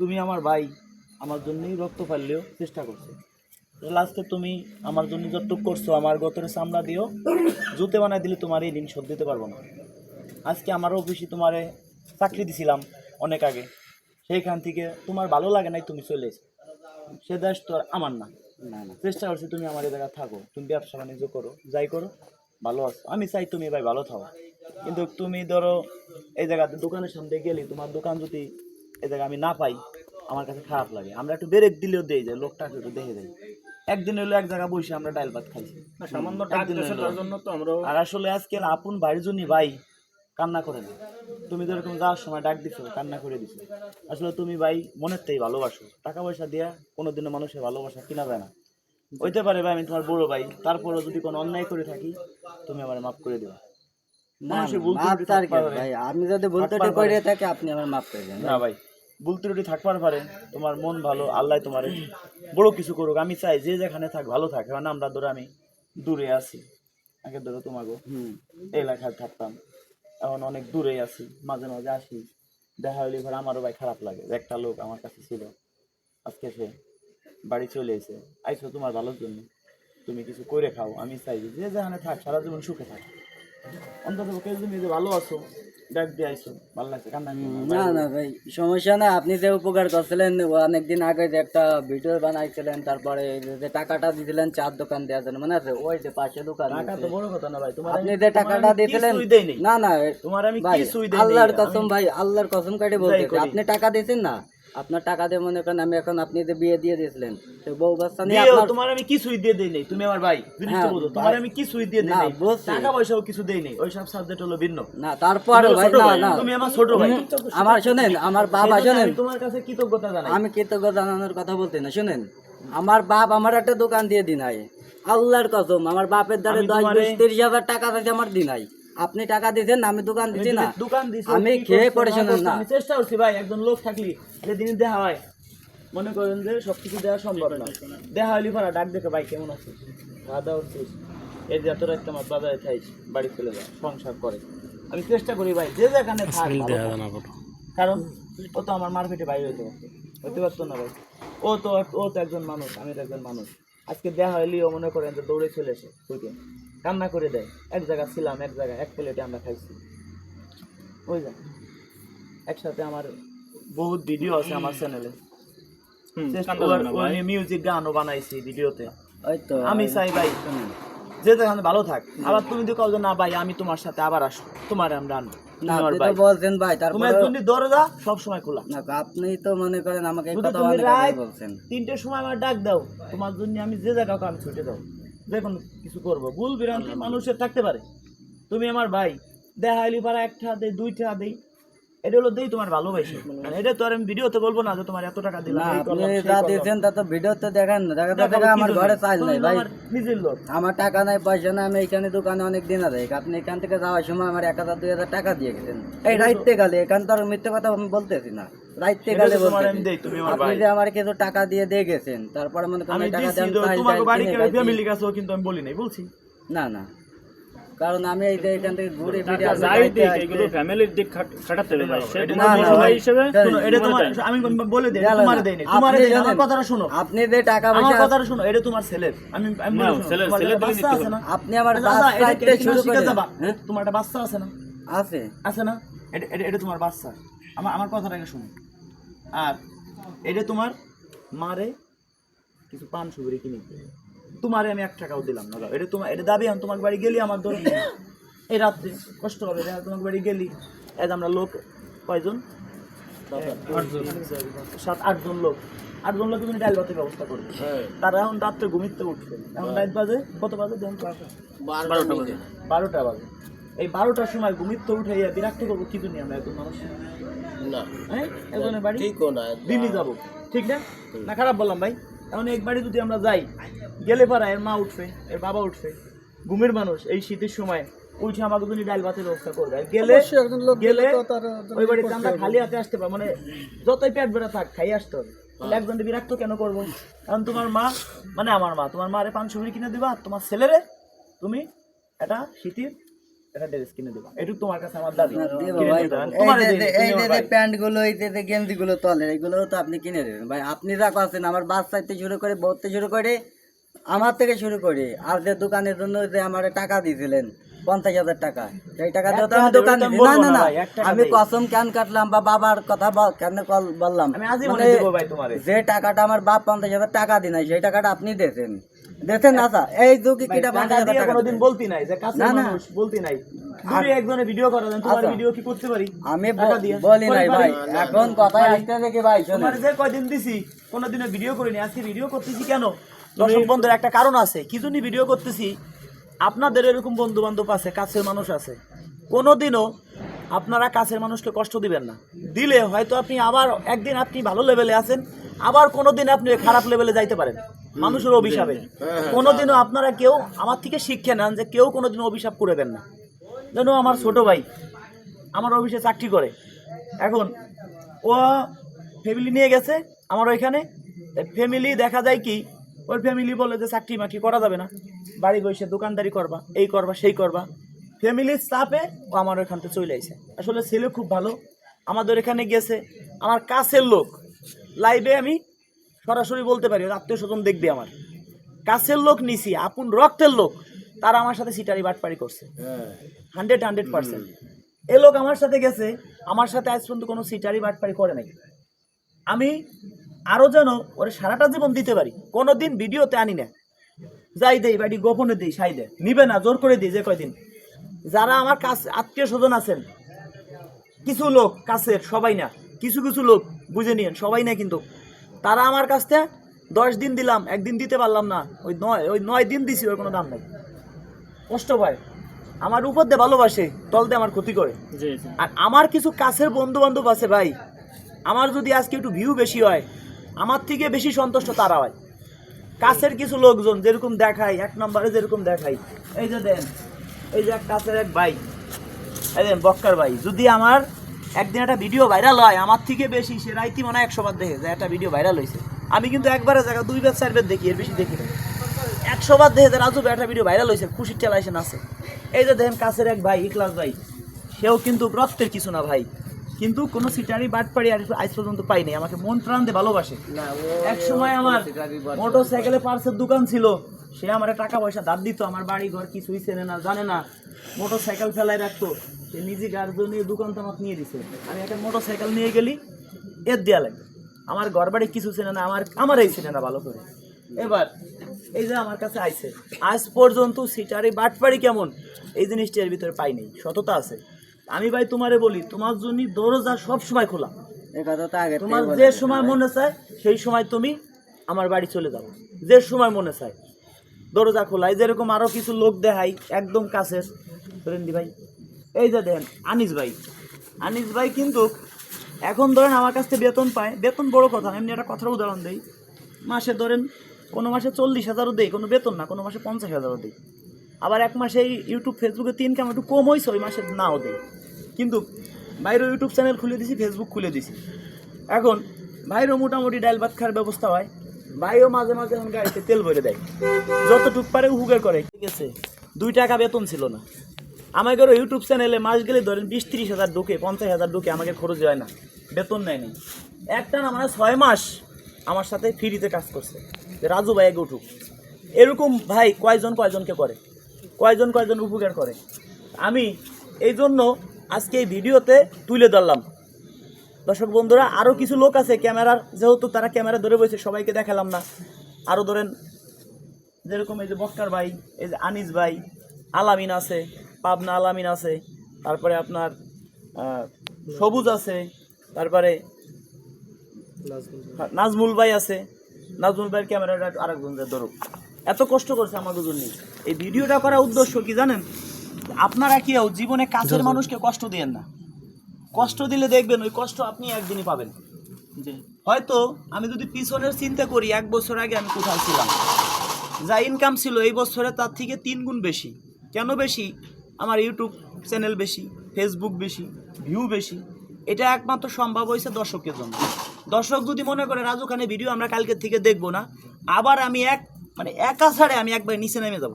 তুমি আমার ভাই আমার জন্যই রক্ত পারলেও চেষ্টা করছ। লাস্টে তুমি আমার জন্য যতটুকু করছ আমার গতরে চামড়া দিও জুতে বানাই দিলে তোমার এই ঋণ শোধ দিতে পারব না। আজকে আমার অফিসে তোমারে চাকরি দিছিলাম অনেক আগে। সেইখান থেকে তোমার ভালো লাগে নাই তুমি চলে এসো। সে দেশ তো আর আমার না। না না। চেষ্টা করছি তুমি আমার এই জায়গায় থাকো তুমি ব্যবসা বাণিজ্য করো যাই করো ভালো আছো। আমি চাই তুমি ভাই ভালো থাকো কিন্তু তুমি ধরো এই জায়গাতে দোকানের সামনে গেলে তোমার দোকান যদি এই জায়গায় আমি না পাই আমার কাছে খারাপ লাগে। আমরা একটু ব্রেক দিলেও দেই যে লোকটাকে একটু দেখে দেয় একদিন হলো এক জায়গায় বসে আমরা ডাল ভাত খাইছি। সামান্য জন্য তো আর আসলে আজকে আপন ভাইয়ের জন্য ভাই কান্না করে না। তুমি যেরকম যাওয়ার সময় ডাক দিছো কান্না করে দিছো। আসলে তুমি ভাই মনের থেকেই ভালোবাসো। টাকা পয়সা দিয়া কোনোদিনও মানুষের ভালোবাসা কিনা যায় না। হইতে পারে ভাই আমি তোমার বড় ভাই। তারপরও যদি কোনো অন্যায় করে থাকি তুমি আমার মাফ করে দেবা। মানুষের ভুল পারে। আমি যদি বলতে করে থাকি আপনি আমার মাফ করে দেন। না ভাই। ভুল ত্রুটি থাকবার পারে তোমার মন ভালো আল্লাহ তোমার বড় কিছু করুক। আমি চাই যে যেখানে থাক ভালো থাক। কারণ আমরা ধরো আমি দূরে আছি। আগে ধরো তোমাকে এলাকায় থাকতাম। এখন অনেক দূরে আছি। মাঝে মাঝে আসি। দেখা হলে এবার আমারও ভাই খারাপ লাগে। একটা লোক আমার কাছে ছিল। আজকে সে বাড়ি চলে এসে আইসো তোমার ভালোর জন্য। তুমি কিছু করে খাও। আমি চাই যে যেখানে থাক সারা জীবন সুখে থাক। অন্তত তুমি যে ভালো আছো ডাক দিয়ে আইসো ভালো লাগছে কান্না না। না ভাই সমস্যা না আপনি যে উপকার করছিলেন অনেকদিন আগে যে একটা ভিডিও বানাইছিলেন তারপরে যে- টাকাটা দিয়েছিলেন চার দোকান দেওয়ার জন্য মানে আছে ওই যে পাশে দোকান টাকা তো বড় কথা না ভাই তোমার আপনি যে টাকাটা দিয়েছিলেন। না না তোমার আমি কিছুই আল্লাহর কসম ভাই আল্লাহর কসম কাটে বলতে আপনি টাকা দিয়েছেন না আপনার টাকা দিয়ে মনে করেন আমি এখন আপনি যে বিয়ে দিয়ে দিয়েছিলেন তো বউ বাচ্চা নিয়ে আপনার তোমার আমি কিছুই দিয়ে দেই নাই তুমি আমার ভাই জিনিসটা হ্যাঁ, বুঝো তোমার। আমি কিছুই দিয়ে দেই না, নাই। টাকা পয়সাও কিছু দেই নাই ওই সব সাবজেক্ট হলো ভিন্ন। না তারপরে ভাই না না। তুমি আমার ছোট ভাই। আমার শোনেন আমার বাবা শোনেন। তোমার কাছে কৃতজ্ঞতা জানাই। আমি কৃতজ্ঞ জানানোর কথা বলতে না শুনেন। আমার বাপ আমার একটা দোকান দিয়ে দিনাই। আল্লাহর কসম আমার বাপের দ্বারা দশ বিশ তিরিশ হাজার টাকা আছে আমার দিনাই। আপনি টাকা দিয়েছেন আমি দোকান দিচ্ছি না। দোকান দিছো, আমি কি খেয়ে পরে না আমি চেষ্টা করছি ভাই একজন লোক থাকলি যেদিন দেখা হয় মনে করেন যে সবকিছু দেওয়া সম্ভব না। দেখা হইলি পারা ডাক দেখে ভাই কেমন আছিস? খাওয়া দাওয়া করছিস এই যে এত রাখতে আমার বাজারে খাইস বাড়ি চলে যায় সংসার করে। আমি চেষ্টা করি ভাই যে যেখানে থাক। কারণ ও তো আমার মার্কেটে বাইরে হইতে পারতো। হইতে পারতো না ভাই। ও তো ও তো একজন মানুষ আমি তো একজন মানুষ। আজকে দেখা হইলি ও মনে করেন যে দৌড়ে চলে এসে কান্না করে দেয়। এক জায়গায় ছিলাম এক জায়গায় এক প্লেটে আমরা খাইছি। ওই যা একসাথে আমার বহুত ভিডিও আছে আমার চ্যানেলে মিউজিক গানও বানাইছি ভিডিওতে আমি চাই ভাই যে যেখানে ভালো থাক। আবার তুমি যদি কাউ না ভাই আমি তোমার সাথে আবার আসব। তোমার আমরা আনব। বলছেন ভাই তারপরে খোলা। না আপনি তো মনে করেন আমাকে তিনটের সময় আমার ডাক দাও। তোমার জন্য আমি যে জায়গা আমি ছুটে দাও যে কোনো কিছু করব ভুল বিরান্তি মানুষের থাকতে পারে। তুমি আমার ভাই দেখা হইলি পারা একটা দেই দুইটা দেই। এটা হলো দেই তোমার ভালোবাসি। মানে এটা তো আর আমি ভিডিওতে বলব না যে তোমার এত টাকা দিলাম আপনি যা দিয়েছেন তা তো ভিডিওতে দেখেন না আমার ঘরে নাই ভাই। নিজের লোক। আমার টাকা নাই পয়সা নাই আমি এখানে দোকানে অনেক দিন আছে। আপনি এখান থেকে যাওয়ার সময় আমার এক হাজার দুই হাজার টাকা দিয়ে গেছেন। এই রাইতে গেলে এখান তো আর মিথ্যে কথা আমি বলতেছি না। রাইতে গেলে আমার আপনি যে আমার কিছু টাকা দিয়ে দিয়ে গেছেন তারপরে মনে করেন টাকা দেন তোমাকে বাড়ি কিনে ফ্যামিলি কাছেও কিন্তু আমি বলি নাই বলছি। না না। কারণ আমি এই যে এখান থেকে ঘুরে ফিরে আসি যাই দিক এগুলো ফ্যামিলির দিক খাটাতে হবে ভাই। সে এটা তোমার না, ভাই। হিসেবে শোনো, এটা তোমার আমি বলে দিই তোমার দেই নাই তোমার দেই আমার কথাটা শোনো। আপনি যে টাকা আমার পয়সা কথাটা শোনো এটা তোমার ছেলের। আমি আমি না, বলে শোনো, ছেলের- ছেলের বাচ্চা আছে না? আপনি আমার আচ্ছা, আচ্ছা, এটা- কি শুরু করে যাবা? হ্যাঁ? তোমার একটা বাচ্চা আছে না? আছে। আছে না? এটা এটা- এটা তোমার বাচ্চা। আমার আমার কথাটা আগে শোনো আর এটা তোমার মারে কিছু পান সুপারি কিনে দিবে। তোমারে আমি এক টাকাও দিলাম না দাও। এটা তোমার এটা দাবি আমি তোমার বাড়ি গেলি আমার ধরো এই রাত্রে কষ্ট হবে তোমার বাড়ি গেলি। যে আমরা লোক কয়জন? সাত আটজন লোক। আটজন লোক তুমি ডাল ভাতের ব্যবস্থা করবে। তারা এখন রাত্রে ঘুমিতে উঠবে। এখন রাত বাজে কত বাজে? বারোটা বাজে। বারোটা বাজে। এই বারোটার সময় ঘুমিতে উঠে ইয়া বিরক্ত করব কিছু নিয়ে আমরা একজন মানুষ? না। হ্যাঁ? একজনের বাড়ি? দিনই যাব। ঠিক না? না খারাপ বললাম ভাই। এখন এক বাড়ি যদি আমরা যাই গেলে পারা এর মা উঠবে এর বাবা উঠবে। ঘুমের মানুষ এই শীতের সময় উঠে আমাকে যদি ডাল ভাতের ব্যবস্থা করবে। গেলে গেলে ওই বাড়িতে আমরা খালি হাতে আসতে পারব। মানে যতই পেট বেড়া থাক খাই আসতে হবে। তাহলে একজন বিরক্ত কেন করব? কারণ তোমার মা মানে আমার মা তোমার মারে পান সুপারি কিনে দিবা তোমার ছেলেরে তুমি এটা শীতের একটা ড্রেস কিনে দেবা এটুকু তোমার কাছে আমার দাবি। এই যে-। প্যান্টগুলো এই যে গেঞ্জি গুলো তলে এগুলো তো আপনি কিনে দেবেন ভাই আপনি যা করছেন আমার বাচ্চাতে শুরু করে বলতে শুরু করে আমার থেকে শুরু করে আর যে দোকানের জন্য যে আমার টাকা দিয়েছিলেন পঞ্চাশ হাজার টাকা। সেই টাকা দিয়ে তো আমি দোকান না না না আমি কসম কেন কাটলাম বা বাবার কথা কেন কল বললাম। মানে। যে টাকাটা আমার বাপ পঞ্চাশ হাজার টাকা দিন সেই টাকাটা আপনি দিয়েছেন। দেখছেন না স্যার? এই যুগে কিটা পঞ্চাশ হাজার টাকা কোনোদিন বলতি নাই যে। মানুষ বলতি নাই। দূরে একজনে ভিডিও করা দেন তোমার আচ্ছা। ভিডিও কি করতে পারি? আমি টাকা ব- দিয়ে। বলি নাই ভাই এখন কথায় আসতে দেখি ভাই তোমার যে কয়দিন দিছি কোনোদিনও ভিডিও করিনি আজকে ভিডিও করতেছি কেন? দর্শক বন্ধুর একটা কারণ আছে। কি জন্য ভিডিও করতেছি? আপনাদের এরকম বন্ধু বান্ধব আছে, কাছের মানুষ আছে। কোনোদিনও আপনারা কাছের মানুষকে কষ্ট দিবেন না। দিলে হয়তো আপনি আবার একদিন আপনি ভালো লেভেলে আছেন, আবার কোনোদিন আপনি খারাপ লেভেলে যাইতে পারেন। মানুষের অভিশাপে। কোনোদিনও আপনারা কেউ আমার থেকে শিক্ষা নেন যে কেউ কোনোদিনও অভিশাপ করবেন না। যেন আমার ছোট ভাই আমার অফিসে চাকরি করে। এখন ও ফ্যামিলি নিয়ে গেছে, আমার ওইখানে। ফ্যামিলি দেখা যায় কি ওই ফ্যামিলি বলে যে, চাকরি মাকরি করা যাবে না। বাড়ি বসে দোকানদারি করবা, এই করবা, সেই করবা। ফ্যামিলির চাপে ও আমার ওইখান থেকে চলে আসে আসলে ছেলে খুব ভালো। আমাদের এখানে গেছে আমার কাছের লোক। লাইভে আমি সরাসরি বলতে পারি আত্মীয় স্বজন দেখবে আমার। কাছের লোক নিছি, আপন রক্তের লোক। তারা আমার সাথে সিটারি বাটপারি করছে। হান্ড্রেড হান্ড্রেড পার্সেন্ট এ লোক আমার সাথে গেছে, আমার সাথে আজ পর্যন্ত কোনো সিটারি বাটপারি করে নাই। আমি আরও যেন ওরে সারাটা জীবন দিতে পারি। কোনো দিন ভিডিওতে আনি না। যাই দেই বাড়ি গোপনে দিই সাই দে নিবে না জোর করে দিই যে কয়দিন। যারা আমার কাছে আত্মীয় স্বজন আছেন কিছু লোক কাছের সবাই না কিছু কিছু লোক বুঝে নিয়েন সবাই না কিন্তু। তারা আমার কাছ থেকে দশ দিন দিলাম একদিন দিতে পারলাম না ওই নয় ওই নয় দিন দিছি ওর কোনো দাম নাই। কষ্ট পায়। আমার উপর দিয়ে ভালোবাসে তল দিয়ে আমার ক্ষতি করে। আর আমার কিছু কাছের বন্ধু বান্ধব আছে ভাই আমার যদি আজকে একটু ভিউ বেশি হয় আমার থেকে বেশি সন্তুষ্ট তারা হয় কাছের কিছু লোকজন যেরকম দেখায় এক নম্বরে যেরকম দেখাই। এই যে দেন, এই যে এক কাছের এক ভাই। এই দেন, বক্কার ভাই, যদি আমার একদিন একটা ভিডিও ভাইরাল হয়, আমার থেকে বেশি সে রাইতি মনে হয় একশো বার দেখে যে একটা ভিডিও ভাইরাল হয়েছে আমি কিন্তু একবারে জায়গা দুই বার, চার বার দেখি, এর বেশি দেখি না একশো বার দেখে রাজু একটা ভিডিও ভাইরাল হয়েছে খুশির টেলাইছে আছে এই যে দেখেন কাছের এক ভাই, ইকলাস ভাই, সেও কিন্তু রক্তের কিছু না ভাই। কিন্তু কোনো সিটারি বাট পাড়ি আর আজ পর্যন্ত পাইনি আমাকে মন প্রাণ দিয়ে ভালোবাসে। এক সময় আমার মোটর সাইকেলে পার্সের দোকান ছিল। সে আমার টাকা পয়সা দাঁত দিত আমার বাড়ি ঘর কিছুই চেনে না জানে না। মোটর সাইকেল ফেলাই রাখতো। সে নিজে গার্জন নিয়ে দোকান তো আমাকে নিয়ে দিছে। আমি একটা মোটর সাইকেল নিয়ে গেলি এর দেওয়া লাগবে। আমার ঘর বাড়ি কিছু চেনে না আমার আমার এই চেনে না ভালো করে। এবার এই যে আমার কাছে আইছে। আজ পর্যন্ত সিটারি বাটপাড়ি কেমন? এই জিনিসটা এর ভিতরে পাইনি সততা আছে। আমি ভাই তোমারে বলি তোমার জন্য দরজা সব সময় খোলা এই তোমার যে সময় মনে চায় সেই সময় তুমি আমার বাড়ি চলে যাব যে সময় মনে চায় দরজা খোলাই। যেরকম আরও কিছু লোক দেখাই একদম কাছের। ফ্রেন্ডি ভাই এই যে দেখেন আনিস ভাই। আনিস ভাই কিন্তু এখন ধরেন আমার কাছ থেকে বেতন পায়। বেতন বড় কথা এমনি একটা কথার উদাহরণ দেই। মাসে ধরেন কোনো মাসে চল্লিশ হাজারও দেই কোনো বেতন না কোনো মাসে পঞ্চাশ হাজারও দেই। আবার এক মাসে ইউটিউব ফেসবুকে তিন কাম একটু কম হয়েছে ওই মাসে নাও দেই। কিন্তু বাইরে ইউটিউব চ্যানেল খুলে দিছি ফেসবুক খুলে দিছি। এখন ভাইরও মোটামুটি ডাল ভাত খাওয়ার ব্যবস্থা হয়। ভাইও মাঝে মাঝে এখন গাড়িতে তেল ভরে দেয়। যতটুক পারে হুগের করে। ঠিক আছে, দুই টাকা বেতন ছিল না। আমাকে ইউটিউব চ্যানেলে মাস গেলে ধরেন বিশ ত্রিশ হাজার ঢুকে, পঞ্চাশ হাজার ঢুকে আমাকে খরচ হয় না। বেতন নেয় নি। একটা না মানে ছয় মাস আমার সাথে ফ্রিতে কাজ করছে। যে রাজু ভাই আগে উঠুক। এরকম ভাই কয়জন কয়জনকে করে? কয়জন কয়জন উপকার করে? আমি এই জন্য আজকে এই ভিডিওতে তুলে ধরলাম। দর্শক বন্ধুরা আরও কিছু লোক আছে ক্যামেরার যেহেতু তারা ক্যামেরা ধরে বসে সবাইকে দেখালাম না। আরও ধরেন যেরকম এই যে বক্কার ভাই এই যে আনিস ভাই আলামিন আছে পাবনা আলামিন আছে তারপরে আপনার সবুজ আছে তারপরে নাজমুল ভাই। আছে। নাজমুল ভাইয়ের ক্যামেরাটা আরেকজন ধরুক। এত কষ্ট করছে আমাদের জন্য। এই ভিডিওটা করার উদ্দেশ্য কি জানেন? আপনারা কেউ জীবনে কাছের মানুষকে কষ্ট দিয়েন না? কষ্ট দিলে দেখবেন ওই কষ্ট আপনি একদিনই পাবেন। হয়তো আমি যদি পিছনের চিন্তা করি এক বছর আগে আমি কোথায় ছিলাম? যা ইনকাম ছিল এই বছরে তার থেকে তিন গুণ বেশি। কেন বেশি? আমার ইউটিউব চ্যানেল বেশি ফেসবুক বেশি ভিউ বেশি। এটা একমাত্র সম্ভব হয়েছে দর্শকের জন্য। দর্শক যদি মনে করে রাজু খানের ভিডিও আমরা কালকের থেকে দেখব না। আবার আমি এক মানে একা ছাড়ে আমি একবার নিচে নেমে যাব।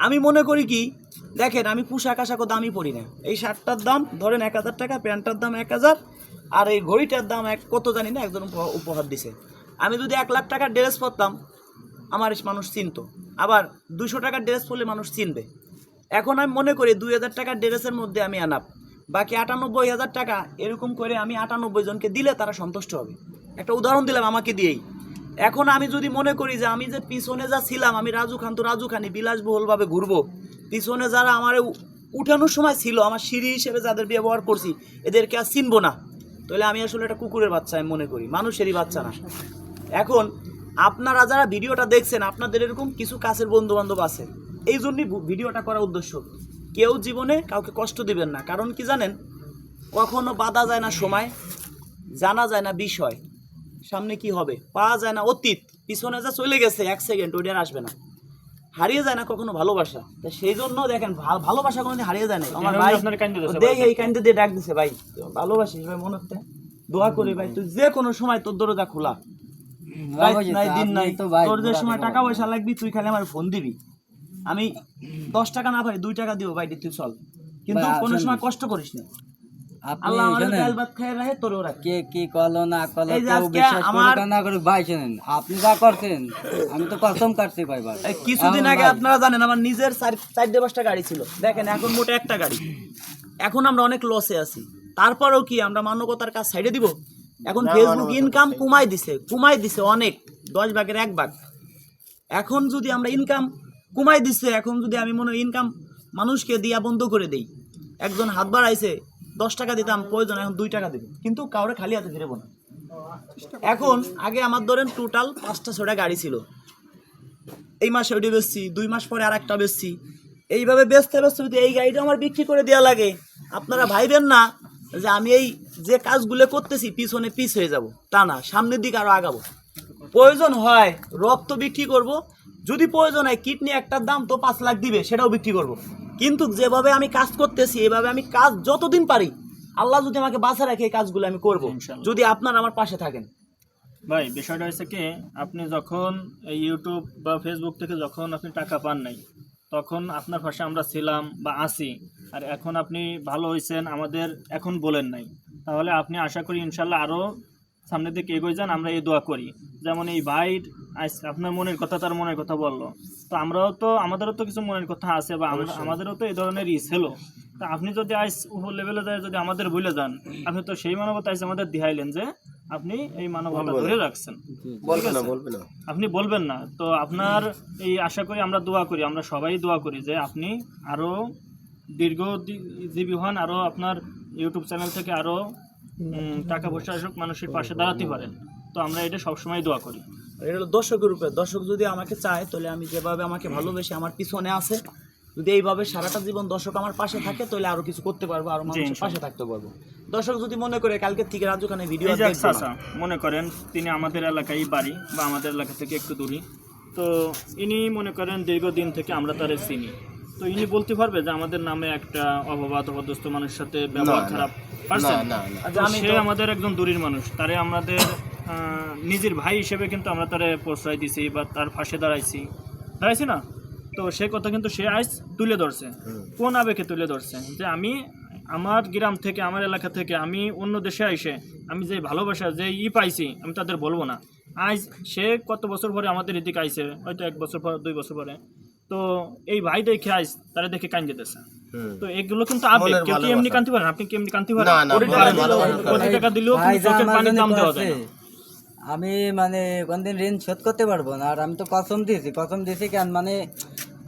আমি মনে করি কি, দেখেন আমি পোশাক আশাকও দামই পড়ি না। এই শার্টটার দাম, ধরেন এক হাজার টাকা, প্যান্টটার দাম এক হাজার, আর এই ঘড়িটার দাম এক, কত জানি না একজন উপহার- উপহার দিছে। আমি যদি এক লাখ টাকার ড্রেস পরতাম, আমার মানুষ চিনতো। আবার দুশো টাকার ড্রেস পরলে মানুষ চিনবে। এখন আমি মনে করি দুই হাজার টাকার ড্রেসের মধ্যে আমি আনাপ বাকি আটানব্বই হাজার টাকা, এরকম করে আমি আটানব্বই জনকে দিলে তারা সন্তুষ্ট হবে। একটা উদাহরণ দিলাম আমাকে দিয়েই। এখন আমি যদি মনে করি যে আমি যে পিছনে যা ছিলাম, আমি রাজু খান তো রাজু খানি বিলাসবহুলভাবে ঘুরবো। পিছনে যারা আমার উঠানোর সময় ছিল, আমার সিঁড়ি হিসেবে যাদের ব্যবহার করছি, এদেরকে আর চিনবো না। তাহলে আমি আসলে একটা কুকুরের বাচ্চা, আমি মনে করি, মানুষেরই বাচ্চা না। এখন আপনারা যারা ভিডিওটা দেখছেন, আপনাদের এরকম কিছু কাছের বন্ধু বান্ধব আছে, এই জন্যই ভিডিওটা করার উদ্দেশ্য। কেউ জীবনে কাউকে কষ্ট দিবেন না। কারণ কি জানেন? কখনো বাধা যায় না সময়, জানা যায় না বিষয়। সামনে কি হবে? পাওয়া যায় না অতীত। পিছনে যা চলে গেছে এক সেকেন্ড ওইটা আসবে না। হারিয়ে যায় না কখনো ভালোবাসা। তা সেই জন্য দেখেন ভালোবাসা কোনোদিন হারিয়ে যায় না। আমার ভাই আপনার দেখ এই কান্দে দিয়ে ডাক দিছে ভাই। ভালোবাসিস ভাই মনে হচ্ছে। দোয়া করি ভাই তুই যে কোনো সময় তোর দরজা খোলা। নাই দিন নাই তোর যে সময় টাকা পয়সা লাগবি তুই খালি আমার ফোন দিবি। আমি দশ টাকা না পারি দুই টাকা দিব ভাই তুই চল। কিন্তু কোনো সময় কষ্ট করিস না। আল্লাহ আমার ডাল ভাত খাই রাখে তোরও রাখে। কে কি করল না করল কেউ বিশ্বাস করুক না করুক ভাই শোনেন আপনি যা করছেন আমি তো কসম কাটছি কয়বার কিছুদিন আগে আপনারা জানেন আমার নিজের চারটে পাঁচটা গাড়ি ছিল। দেখেন এখন মোটে একটা গাড়ি। এখন আমরা অনেক লসে আছি। তারপরেও কি আমরা মানবতার কাজ সাইডে দিব? এখন ফেসবুক ইনকাম কমাই দিছে কমাই দিছে অনেক দশ ভাগের এক ভাগ। এখন যদি আমরা ইনকাম কমাই দিচ্ছে এখন যদি আমি মনে ইনকাম মানুষকে দিয়া বন্ধ করে দেই একজন হাত বাড়াইছে দশ টাকা দিতাম, প্রয়োজন, এখন দুই টাকা দেবে। কিন্তু কাউরে খালি হাতে ফিরবো না এখন আগে আমার ধরেন টোটাল পাঁচটা ছটা গাড়ি ছিল। এই মাসে ওইটা বেচছি, দুই মাস পরে আর একটা বেচছি। এইভাবে বেচতে বেচতে যদি এই গাড়িটা আমার বিক্রি করে দেওয়া লাগে, আপনারা ভাইবেন না যে আমি এই যে কাজগুলো করতেছি, পিছনে পিছ হয়ে যাব। তা না, সামনের দিকে আরও আগাবো। প্রয়োজন হয় রক্ত বিক্রি করব। যদি প্রয়োজন হয় কিডনি একটার দাম তো পাঁচ লাখ দিবে, সেটাও বিক্রি করব। কিন্তু যেভাবে আমি কাজ করতেছি এভাবে আমি কাজ যতদিন পারি আল্লাহ যদি আমাকে বাঁচা রাখে এই কাজগুলো আমি করব যদি আপনার আমার পাশে থাকেন। ভাই বিষয়টা হচ্ছে কি আপনি যখন এই ইউটিউব বা ফেসবুক থেকে যখন আপনি টাকা পান নাই তখন আপনার পাশে আমরা ছিলাম বা আছি আর এখন আপনি ভালো হয়েছেন আমাদের এখন বলেন নাই। তাহলে আপনি আশা করি ইনশাল্লাহ আরও সামনের দিকে এগোয় যান আমরা এই দোয়া করি। যেমন এই ভাই আপনার মনের কথা তার মনের কথা বলল। তো আমরাও তো আমাদেরও তো কিছু মনের কথা আছে বা আমাদেরও তো এই ধরনের ই ছিল তা আপনি যদি আইস উপর লেভেলে যায় যদি আমাদের ভুলে যান আপনি তো সেই মানবতা আইসে আমাদের দিহাইলেন যে আপনি এই মানবতা ধরে রাখছেন। বলবেন না আপনি বলবেন না। তো আপনার এই আশা করি আমরা দোয়া করি আমরা সবাই দোয়া করি যে আপনি আরও দীর্ঘ দি- জীবী হন আরও আপনার ইউটিউব চ্যানেল থেকে আরও উম, টাকা পয়সা আসুক মানুষের পাশে দাঁড়াতে পারেন। তো আমরা এটা সবসময় দোয়া করি। এটা হলো দর্শকের উপরে দর্শক যদি আমাকে চায় তাহলে আমি যেভাবে আমাকে ভালোবেসে আমার পিছনে আছে যদি এইভাবে সারাটা জীবন দর্শক আমার পাশে থাকে তাহলে আরও কিছু করতে পারব আরও মানুষের পাশে থাকতে পারব। দর্শক যদি মনে করে কালকে থেকে রাজু খানের ভিডিও মনে করেন তিনি আমাদের এলাকায় বাড়ি বা আমাদের এলাকা থেকে একটু দূরে। তো ইনি মনে করেন দীর্ঘদিন থেকে আমরা তারে চিনি। তো ইনি বলতে পারবে যে আমাদের নামে একটা অবাবাদ অবদস্ত মানুষের সাথে ব্যবহার খারাপ আচ্ছা, সে আমাদের একজন দূরের মানুষ। তারে আমাদের নিজের ভাই হিসেবে কিন্তু আমরা তারে প্রশ্রয় দিছি বা তার পাশে দাঁড়াইছি। দাঁড়াইছি না? তো সে কথা কিন্তু সে আইস তুলে ধরছে। কোন আবেগে তুলে ধরছে? যে আমি আমার গ্রাম থেকে আমার এলাকা থেকে আমি অন্য দেশে আইসে আমি যে ভালোবাসা যে ই পাইছি আমি তাদের বলব না। আজ সে কত বছর পরে আমাদের এদিকে আইছে? হয়তো এক বছর পর দুই বছর পরে। তো এই ভাই দেখে আইস তারা দেখে কান যেতেছে তো এগুলো কিন্তু আবেগ কেউ কি এমনি কান্তি পারেন আপনি কি এমনি কান্তি পারেন কোটি টাকা দিলেও- চোখের আমার পানির দাম দেওয়া যায়। আমি মানে কোনদিন ঋণ শোধ করতে পারব না আর আমি তো কসম দিয়েছি কসম দিয়েছি কেন? মানে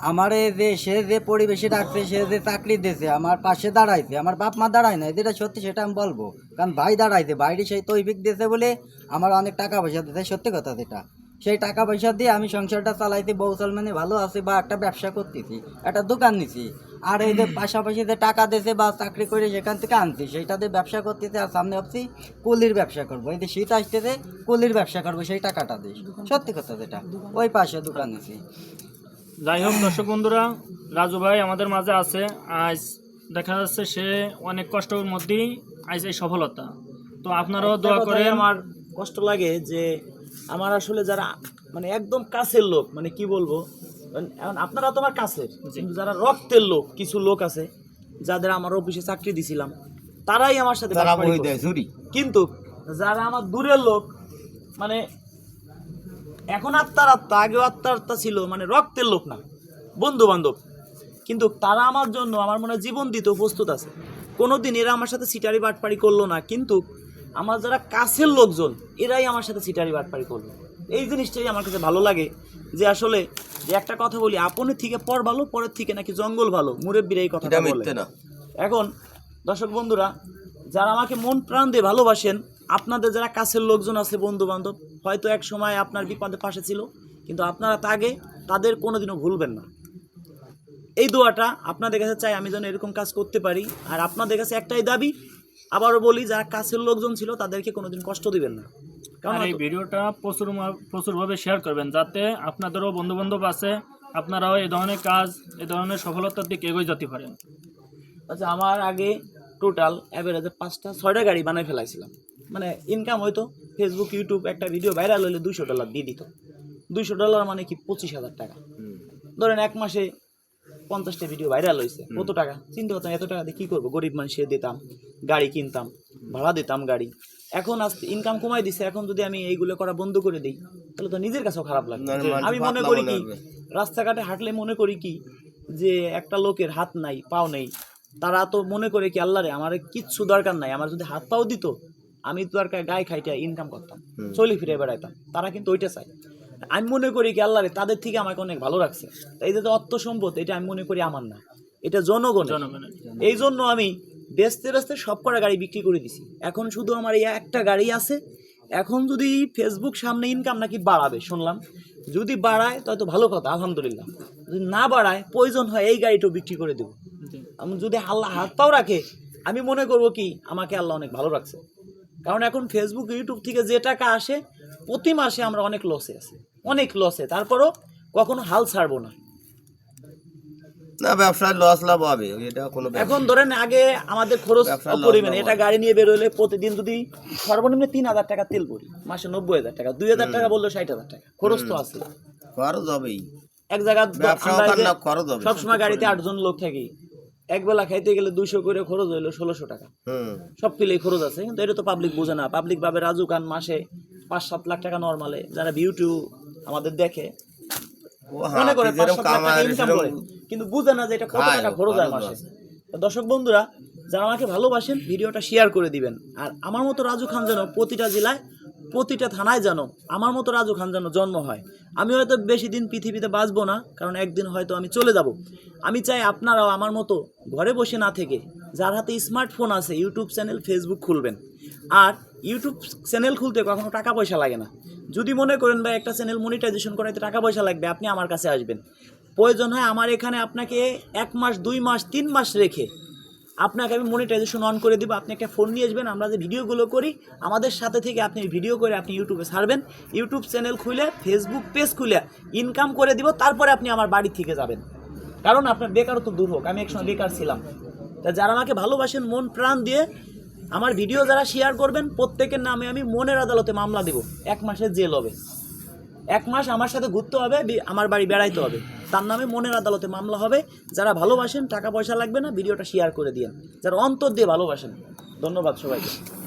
আমারে যে সে যে পরিবেশে রাখছে সে যে চাকরি দিয়েছে আমার পাশে দাঁড়াইছে আমার বাপ মা দাঁড়ায় না যেটা সত্যি সেটা আমি বলব। কারণ ভাই দাঁড়াইছে বাইরে সেই তৈফিক দিয়েছে বলে আমার অনেক টাকা পয়সা দিয়েছে সত্যি কথা যেটা। সেই টাকা পয়সা দিয়ে আমি সংসারটা চালাইতে বৌসল মানে ভালো আছে বা একটা ব্যবসা করতেছি একটা দোকান নিছি। আর এই যে পাশাপাশি যে টাকা দিয়েছে বা চাকরি করে সেখান থেকে আনছি সেইটাতে ব্যবসা করতেছে আর সামনে ভাবছি কুলির ব্যবসা করব। এই যে শীত আসতেছে কুলির ব্যবসা করব সেই টাকাটা দিই সত্যি কথা যেটা ওই পাশে দোকান নিছি। যাই হোক দর্শক বন্ধুরা রাজু ভাই আমাদের মাঝে আছে। আজ দেখা যাচ্ছে সে অনেক কষ্টের মধ্যেই আজ এই সফলতা। তো আপনারাও দোয়া করে আমার কষ্ট লাগে যে আমার আসলে যারা মানে একদম কাছের লোক মানে কি বলব? এখন আপনারা তোমার কাছের কিন্তু যারা রক্তের লোক কিছু লোক আছে যাদের আমার অফিসে চাকরি দিছিলাম তারাই আমার সাথে কিন্তু যারা আমার দূরের লোক মানে এখন আত্মার আত্মা আগেও আত্মার আত্মা ছিল মানে রক্তের লোক না বন্ধু বান্ধব কিন্তু তারা আমার জন্য আমার মনে হয় জীবন দিতেও প্রস্তুত আছে। কোনোদিন এরা আমার সাথে সিটারি বাটপাড়ি করল না কিন্তু আমার যারা কাছের লোকজন এরাই আমার সাথে সিটারি বাটপাড়ি করল এই জিনিসটাই আমার কাছে ভালো লাগে যে আসলে যে একটা কথা বলি আপনের থেকে পর ভালো পরের থেকে নাকি জঙ্গল ভালো মুরব্বীরা এই কথাটা বলে। এখন দর্শক বন্ধুরা যারা আমাকে মন প্রাণ দিয়ে ভালোবাসেন আপনাদের যারা কাছের লোকজন আছে বন্ধু বান্ধব হয়তো এক সময় আপনার বিপদে পাশে ছিল কিন্তু আপনারা তাগে তাদের কোনোদিনও ভুলবেন না। এই দোয়াটা আপনাদের কাছে চাই আমি যেন এরকম কাজ করতে পারি। আর আপনাদের কাছে একটাই দাবি আবারও বলি যারা কাছের লোকজন ছিল তাদেরকে কোনোদিন কষ্ট দিবেন না। কারণ এই ভিডিওটা প্রচুর প্রচুরভাবে শেয়ার করবেন যাতে আপনাদেরও বন্ধু বান্ধব আছে আপনারাও এই ধরনের কাজ এই ধরনের সফলতার দিকে এগোয় যেতে পারেন। আচ্ছা আমার আগে টোটাল অ্যাভারেজে পাঁচটা ছয়টা গাড়ি বানাই ফেলাইছিলাম। মানে ইনকাম হয়তো ফেসবুক ইউটিউব একটা ভিডিও ভাইরাল হলে দুইশো ডলার দিয়ে দিত। দুইশো ডলার মানে কি পঁচিশ হাজার টাকা। ধরেন এক মাসে পঞ্চাশটা ভিডিও ভাইরাল হয়েছে কত টাকা? চিন্তা করতাম এত টাকা দিয়ে কী করব? গরিব মানুষের দিতাম গাড়ি কিনতাম ভাড়া দিতাম গাড়ি। এখন আস্তে ইনকাম কমাই দিছে এখন যদি আমি এইগুলো করা বন্ধ করে দিই তাহলে তো নিজের কাছেও খারাপ লাগবে। আমি মনে করি কি রাস্তাঘাটে হাঁটলে মনে করি কি যে একটা লোকের হাত নাই পাও নেই তারা তো মনে করে কি আল্লাহ রে আমার কিচ্ছু দরকার নাই আমার যদি হাত পাও দিত আমি তো আর গায়ে খাইটা ইনকাম করতাম চলি ফিরে বেড়াইতাম তারা কিন্তু ওইটা চাই আমি মনে করি কি আল্লাহ তাদের থেকে আমাকে অনেক ভালো রাখছে। তাই যে অর্থ সম্পদ এটা আমি মনে করি আমার না। এটা জনগণ এই জন্য আমি বেচতে বেচতে সব কটা গাড়ি বিক্রি করে দিছি। এখন শুধু আমার এই একটা গাড়ি আছে। এখন যদি ফেসবুক সামনে ইনকাম নাকি বাড়াবে শুনলাম। যদি বাড়ায় তাহলে তো ভালো কথা আলহামদুলিল্লাহ। যদি না বাড়ায় প্রয়োজন হয় এই গাড়িটাও বিক্রি করে দেবো। আমি যদি আল্লাহ হাত পাও রাখে আমি মনে করব কি আমাকে আল্লাহ অনেক ভালো রাখছে। কারণ এখন ফেসবুক ইউটিউব থেকে যে টাকা আসে প্রতি মাসে আমরা অনেক লসে আছি। অনেক লসে তারপরও কখনো হাল ছাড়বো না। না ব্যবসায় লস লাভ হবে এটা কোনো এখন ধরেন আগে আমাদের খরচ পরিমাণ এটা গাড়ি নিয়ে বেরোলে প্রতিদিন যদি সর্বনিম্ন তিন হাজার টাকা তেল করি মাসে নব্বই হাজার টাকা দুই হাজার টাকা বললে ষাট হাজার টাকা। খরচ তো আছে খরচ হবেই। এক জায়গা ব্যবসাও তার না খরচ হবে সবসময় গাড়িতে আটজন লোক থাকি এক বেলা খাইতে গেলে দুশো করে খরচ হইল ষোলোশো টাকা। সব মিলেই খরচ আছে কিন্তু এটা তো পাবলিক বোঝে না। পাবলিক ভাবে রাজু খান মাসে পাঁচ সাত লাখ টাকা নর্মালে যারা বিউটি আমাদের দেখে। মনে করে পাঁচ সাত লাখ টাকা ইনকাম করে। কিন্তু বুঝে না যে এটা কত টাকা খরচ হয় মাসে। দর্শক বন্ধুরা যারা আমাকে ভালোবাসেন ভিডিওটা শেয়ার করে দিবেন। আর আমার মতো রাজু খান যেন প্রতিটা জেলায় প্রতিটা থানায় যেন আমার মতো রাজু খান যেন জন্ম হয়। আমি হয়তো বেশি দিন পৃথিবীতে বাঁচবো না, কারণ একদিন হয়তো আমি চলে যাব। আমি চাই আপনারাও আমার মতো ঘরে বসে না থেকে যার হাতে স্মার্টফোন আছে, ইউটিউব চ্যানেল, ফেসবুক খুলবেন। আর ইউটিউব চ্যানেল খুলতে কখনো টাকা পয়সা লাগে না। যদি মনে করেন, ভাই, একটা চ্যানেল মনিটাইজেশন করাইতে টাকা পয়সা লাগবে, আপনি আমার কাছে আসবেন। প্রয়োজন হয় আমার এখানে আপনাকে এক মাস, দুই মাস, তিন মাস রেখে আপনাকে আমি মনিটাইজেশন অন করে দিব। আপনি একটা ফোন নিয়ে আসবেন, আমরা যে ভিডিওগুলো করি, আমাদের সাথে থেকে আপনি ভিডিও করে আপনি ইউটিউবে ছাড়বেন। ইউটিউব চ্যানেল খুলে ফেসবুক পেজ খুলে ইনকাম করে দিব, তারপরে আপনি আমার বাড়ি থেকে যাবেন। কারণ আপনার বেকারত্ব দূর হোক, আমি একসময় বেকার ছিলাম। তা যারা আমাকে ভালোবাসেন, মন প্রাণ দিয়ে আমার ভিডিও যারা শেয়ার করবেন, প্রত্যেকের নামে আমি মনের আদালতে মামলা দেব। এক মাসের জেল হবে। এক মাস আমার সাথে ঘুরতে হবে আমার বাড়ি বেড়াইতে হবে। তার নামে মনের আদালতে মামলা হবে। যারা ভালোবাসেন, টাকা পয়সা লাগবে না, ভিডিওটা শেয়ার করে দিয়েন। যারা অন্তর দিয়ে ভালোবাসেন। ধন্যবাদ সবাইকে।